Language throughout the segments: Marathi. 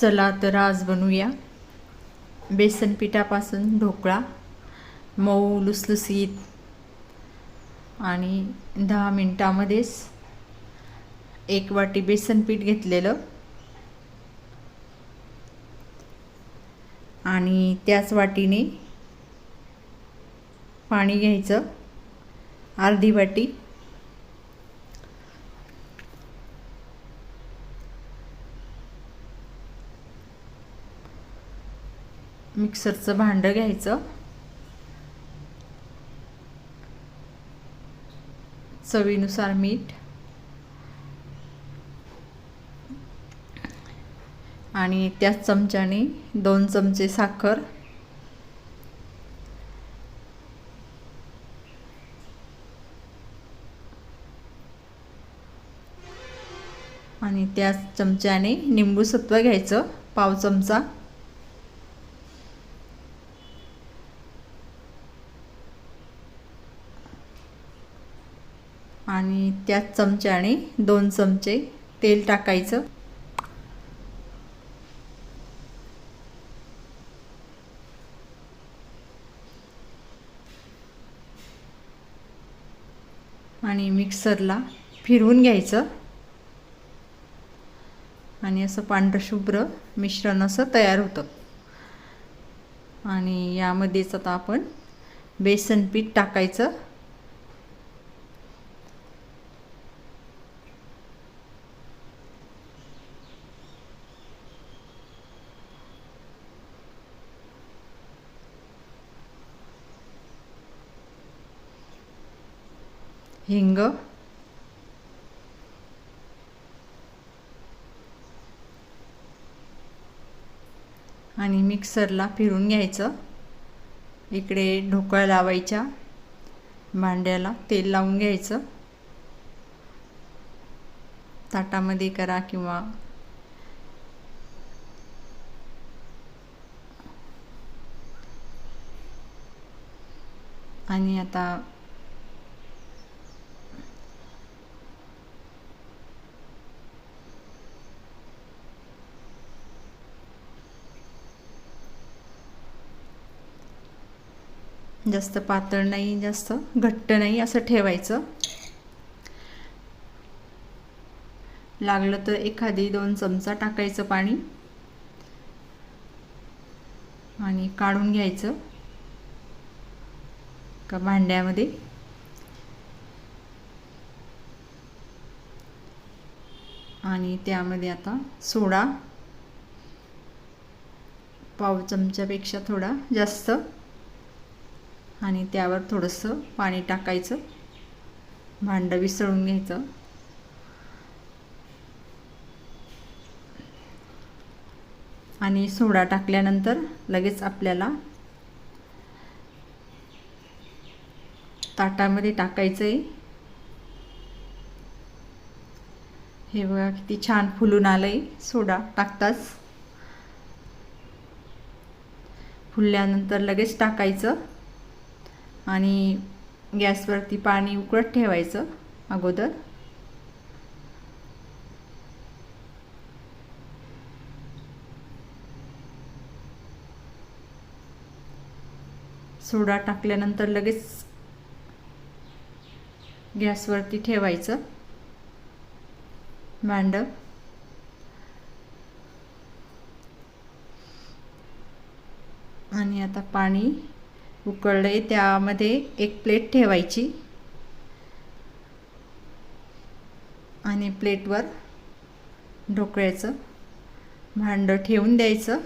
चला तर आज बनवूया. बेसन पिठापासून ढोकळा मऊ लुसलुसीत आणि दहा मिनटामध्येच एक वाटी बेसन पीठ घेतलेलं. आणि त्याच वाटीने पाणी घ्यायचं. अर्धी वाटी मिक्सरचं भांडं घ्यायचं. चवीनुसार मीठ. आणि त्याच चमच्याने दोन चमचे साखर. आणि त्याच चमच्याने निंबू सत्व घ्यायचं पाव चमचा. आणि त्याच चमच्याने दोन चमचे तेल टाकायचं. आणि मिक्सरला फिरवून घ्यायचं. आणि असं पांढरशुभ्र मिश्रण असं तयार होतं. आणि यामध्येच आता आपण बेसन पीठ टाकायचं. हिंग. आणि मिक्सरला फिरून घ्यायचं. इकडे ढोकळ्या लावायच्या. भांड्याला तेल लावून घ्यायचं. ताटामध्ये करा किंवा आणि आता जास्त पातळ नाही जास्त घट्ट नाही असं ठेवायचं. लागलं तर एखादी दोन चमचा टाकायचं पाणी. आणि काढून घ्यायचं. का भांड्यामध्ये. आणि त्यामध्ये आता सोडा. पाव चमच्यापेक्षा थोडा जास्त. आणि त्यावर थोडंसं पाणी टाकायचं. भांडं विसळून घ्यायचं. आणि सोडा टाकल्यानंतर लगेच आपल्याला ताटामध्ये टाकायचं आहे हे बघा किती छान फुलून आलं आहे सोडा टाकताच. फुलल्यानंतर लगेच टाकायचं. आणि गॅसवरती पाणी उकळत ठेवायचं अगोदर. सोडा टाकल्यानंतर लगेच गॅसवरती ठेवायचं. भांड. आणि आता पाणी उकळले त्यामध्ये एक प्लेट ठेवायची. आणि प्लेटवर ढोकळ्याचं भांडं ठेवून द्यायचं.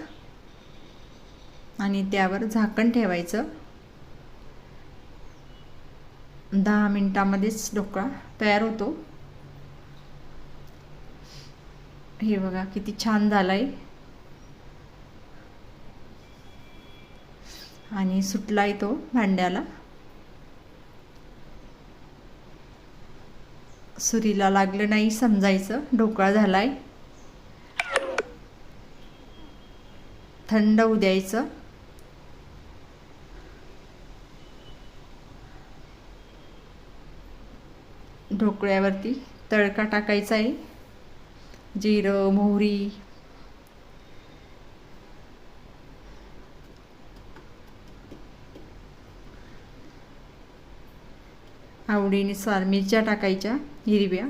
आणि त्यावर झाकण ठेवायचं. दहा मिनटामध्येच ढोकळा तयार होतो. हे बघा किती छान झालं आहे आणि सुटलाय तो भांड्याला. सुरीला लागलं नाही समजायचं ढोकळा झालाय. थंड होऊ द्यायचं. ढोकळ्यावरती तडका टाकायचा आहे. जिरं मोहरी आवडीनुसार मिरच्या टाकायच्या हिरव्या.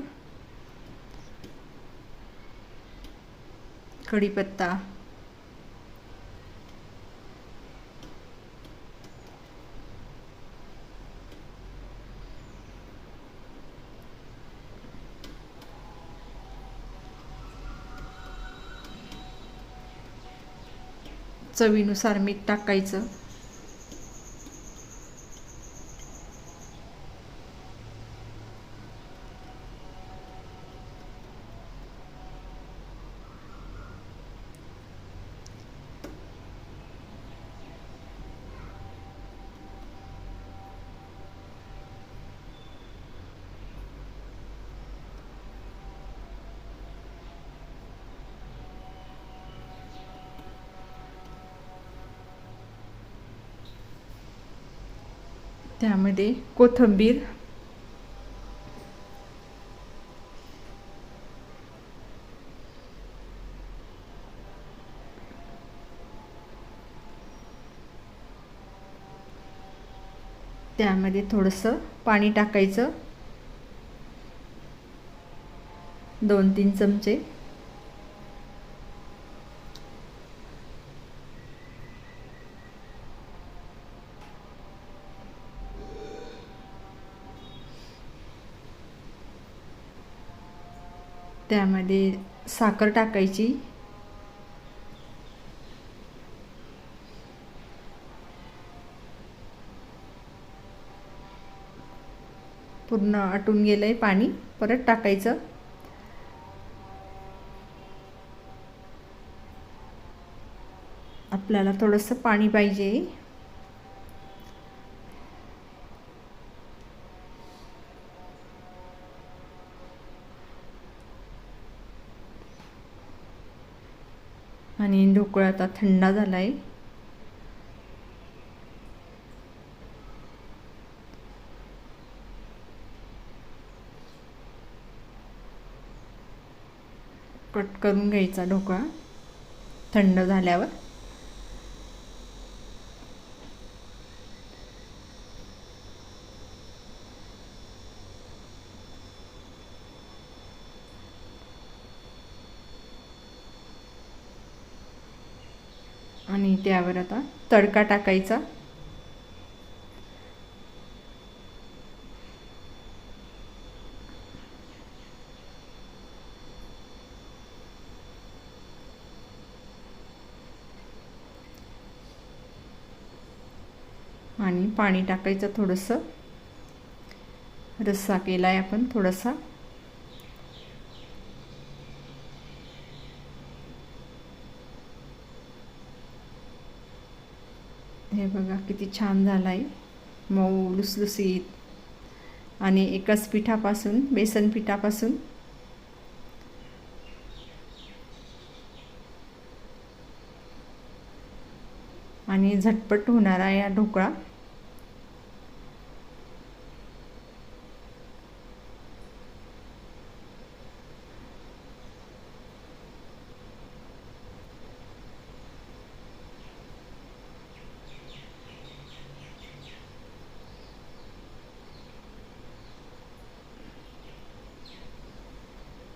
कढीपत्ता. चवीनुसार मीठ टाकायचं. त्यामध्ये कोथिंबीर. त्यामध्ये थोडंसं पाणी टाकायचं. दोन तीन चमचे. त्यामध्ये साखर टाकायची. पूर्ण आटून गेलं आहे पाणी परत टाकायचं. आपल्याला थोडंसं पाणी पाहिजे. आणि ढोकळा आता थंडा झाला आहे कट करून घ्यायचा ढोकळा थंड झाल्यावर आणि त्यावर आता तडका टाकायचा. आणि पाणी टाकायचं थोडंसं. रस्सा केला आहे आपण थोडासा. हे बघा किती छान झाला आहे मऊ लुसलुसीत. आणि एकाच पिठापासून बेसन पिठापासून. आणि झटपट होणारा या ढोकळा.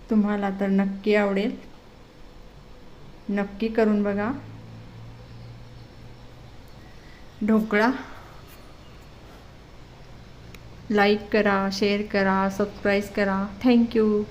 तुम्हाला तर नक्की आवडेल. नक्की करून बघा. ढोकळा. लाईक करा शेअर करा सबस्क्राईब करा. Thank you